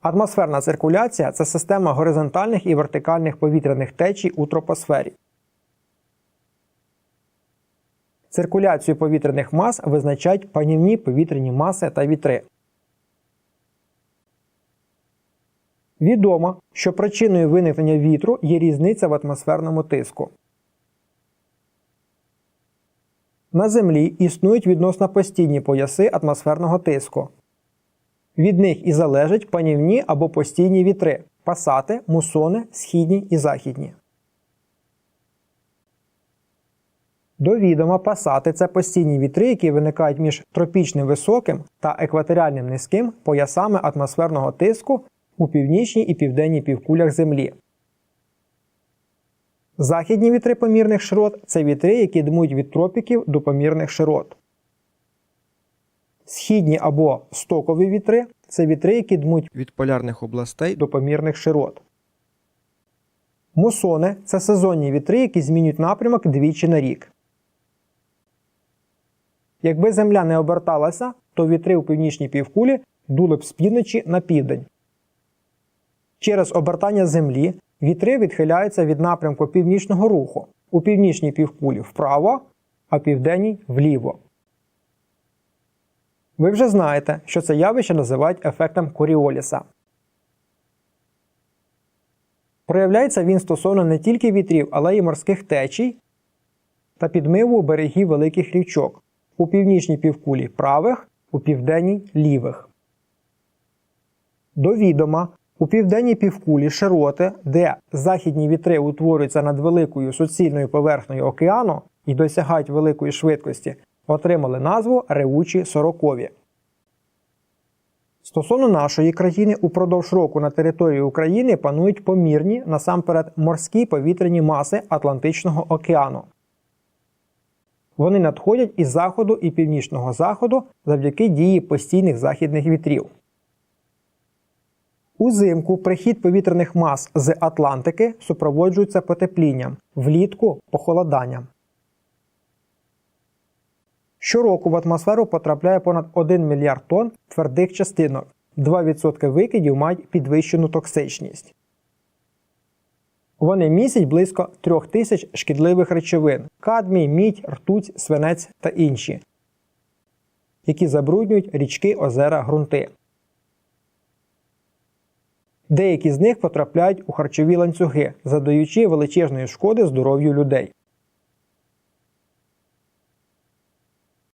Атмосферна циркуляція це система горизонтальних і вертикальних повітряних течій у тропосфері. Циркуляцію повітряних мас визначають панівні повітряні маси та вітри. Відомо, що причиною виникнення вітру є різниця в атмосферному тиску. На Землі існують відносно постійні пояси атмосферного тиску. Від них і залежать панівні або постійні вітри пасати, мусони, східні і західні. До відома пасати це постійні вітри, які виникають між тропічним високим та екваторіальним низьким поясами атмосферного тиску у північній і південній півкулях Землі. Західні вітри помірних широт це вітри, які дмуть від тропіків до помірних широт. Східні або стокові вітри це вітри, які дмуть від полярних областей до помірних широт. Мусони це сезонні вітри, які змінюють напрямок двічі на рік. Якби Земля не оберталася, то вітри у північній півкулі дули б з півночі на південь. Через обертання Землі вітри відхиляються від напрямку північного руху у північній півкулі вправо, а південній вліво. Ви вже знаєте, що це явище називають ефектом Коріоліса. Проявляється він стосовно не тільки вітрів, але й морських течій та підмиву берегів великих річок у північній півкулі правих, у південній лівих. До відома, у південній півкулі широти, де західні вітри утворюються над великою суцільною поверхнею океану і досягають великої швидкості, отримали назву ревучі сорокові. Стосовно нашої країни, упродовж року на території України панують помірні насамперед морські повітряні маси Атлантичного океану. Вони надходять із заходу і північного заходу завдяки дії постійних західних вітрів. Узимку прихід повітряних мас з Атлантики супроводжується потеплінням, влітку похолоданням. Щороку в атмосферу потрапляє понад 1 мільярд тонн твердих частинок. 2% викидів мають підвищену токсичність. Вони містять близько 3 тисяч шкідливих речовин кадмій, мідь, ртуть, свинець та інші, які забруднюють річки, озера, ґрунти. Деякі з них потрапляють у харчові ланцюги, задаючи величезної шкоди здоров'ю людей.